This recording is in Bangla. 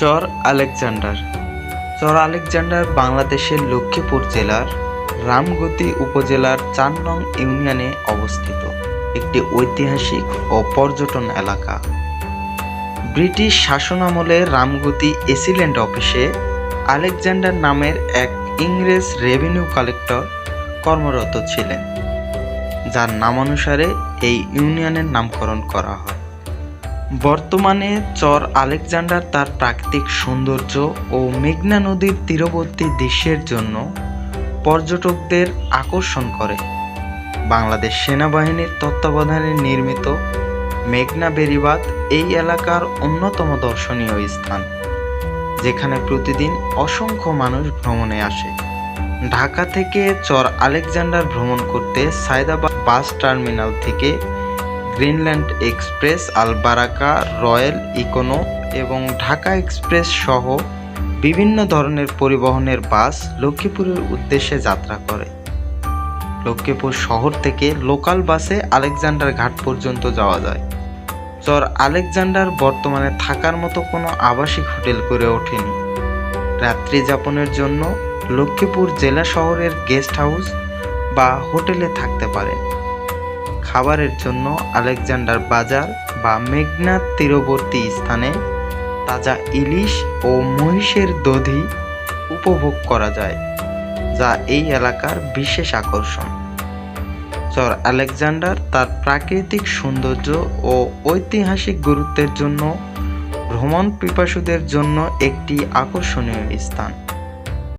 চর আলেকজান্ডার। চর আলেকজান্ডার বাংলাদেশের লক্ষ্মীপুর জেলার রামগতি উপজেলার চার নং ইউনিয়নে অবস্থিত। একটি ঐতিহাসিক ও পর্যটন এলাকা। ব্রিটিশ শাসনামলে রামগতি এসিল্যান্ড অফিসে আলেকজান্ডার নামের এক ইংরেজ রেভিনিউ কালেক্টর কর্মরত ছিলেন, যার নামানুসারে এই ইউনিয়নের নামকরণ করা হয়। বর্তমানে চর আলেকজান্ডার তার প্রাকৃতিক সৌন্দর্য ও মেঘনা নদীর তীরবর্তী দৃশ্যের জন্য পর্যটকদের আকর্ষণ করে। বাংলাদেশ সেনাবাহিনীর তত্ত্বাবধানে নির্মিত মেঘনা বেরিবাদ এই এলাকার অন্যতম দর্শনীয় স্থান, যেখানে প্রতিদিন অসংখ্য মানুষ ভ্রমণে আসে। ঢাকা থেকে চর আলেকজান্ডার ভ্রমণ করতে সায়দাবাদ বাস টার্মিনাল থেকে Greenland express, Albaraka, royal econo এবং ঢাকা এক্সপ্রেস সহ বিভিন্ন ধরনের পরিবহনের বাস লক্ষ্মীপুরের উদ্দেশ্যে যাত্রা করে। লক্ষ্মীপুর শহর থেকে লোকাল বাসে আলেকজান্ডার ঘাট পর্যন্ত যাওয়া যায়। চর আলেকজান্ডার বর্তমানে থাকার মতো কোনো আবাসিক হোটেল করে ওঠেনি। রাত্রি যাপনের জন্য লক্ষ্মীপুর জেলা শহরের গেস্ট হাউস বা হোটেলে থাকতে পারেন খাবারের জন্য আলেকজান্ডার বাজার বা মেঘনার তীরবর্তী স্থানে তাজা ইলিশ ও মহিষের দধি উপভোগ করা যায়, যা এই এলাকার বিশেষ আকর্ষণ। চর আলেকজান্ডার তার প্রাকৃতিক সৌন্দর্য ও ঐতিহাসিক গুরুত্বের জন্য ভ্রমণ পিপাসুদের জন্য একটি আকর্ষণীয় স্থান।